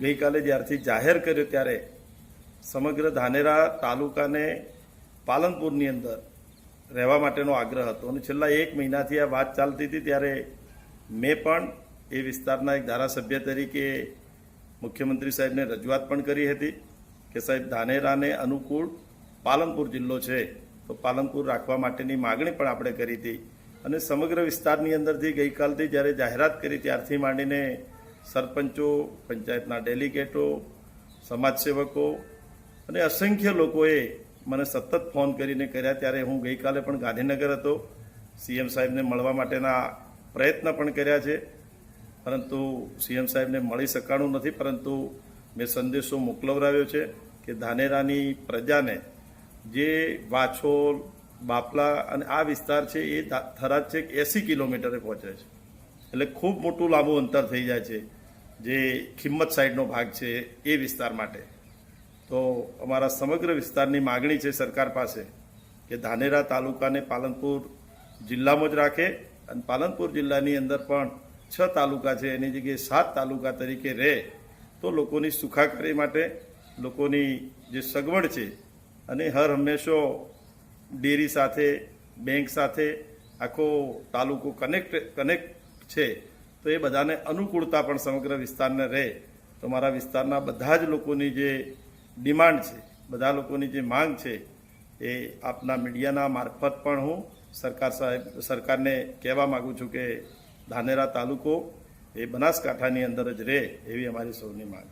ગઈકાલે જ્યારથી જાહેર કર્યો ત્યારે સમગ્ર ધાનેરા તાલુકાને પાલનપુરની અંદર રહેવા માટેનો આગ્રહ હતો. અને છેલ્લા એક મહિનાથી આ વાત ચાલતી હતી ત્યારે મેં પણ એ વિસ્તારના એક ધારાસભ્ય તરીકે મુખ્યમંત્રી સાહેબને રજૂઆત પણ કરી હતી કે સાહેબ, ધાનેરાને અનુકૂળ પાલનપુર જિલ્લો છે, તો પાલનપુર રાખવા માટેની માગણી પણ આપણે કરી હતી. અને સમગ્ર વિસ્તારની અંદરથી ગઈકાલથી જ્યારે જાહેરાત કરી ત્યારથી માંડીને સરપંચો, પંચાયતના ડેલિગેટો, સમાજસેવકો અને અસંખ્ય લોકોએ મને સતત ફોન કરીને કર્યા. ત્યારે હું ગઈકાલે પણ ગાંધીનગર હતો. સીએમ સાહેબને મળવા માટેના પ્રયત્ન પણ કર્યા છે. પરંતુ સીએમ સાહેબને મળી શકાણું નથી. પરંતુ મેં સંદેશો મોકલવરાવ્યો છે કે ધાનેરાની પ્રજાને જે વાછોલ, બાપલા અને આ વિસ્તાર છે એ થરાદ છે એસી કિલોમીટરે પહોંચે છે. એટલે ખૂબ મોટું લાંબુ અંતર થઈ જાય છે. જે ખિંમત સાઈડનો ભાગ છે એ વિસ્તાર માટે. તો અમારા સમગ્ર વિસ્તારની માગણી છે સરકાર પાસે કે ધાનેરા તાલુકાને પાલનપુર જિલ્લામાં જ રાખે અને પાલનપુર જિલ્લાની અંદર પણ છ તાલુકા છે, એની જગ્યાએ સાત તાલુકા તરીકે રહે તો લોકોની સુખાકારી માટે લોકોની જે સગવડ છે અને હર હંમેશો ડેરી સાથે, બેંક સાથે આખો તાલુકો કનેક્ટ કનેક્ટ છે. તો એ બધાને અનુકૂળતા પણ સમગ્ર વિસ્તારને રહે. તો મારા વિસ્તારના બધા જ લોકોની જે ડિમાન્ડ છે, બધા લોકોની જે માંગ છે, એ આપના મીડિયાના મારફત પણ હું સરકાર સાહેબ, સરકારને કહેવા માગું છું કે ધાનેરા તાલુકો એ બનાસકાંઠાની અંદર જ રહે એવી અમારી સૌની માંગ.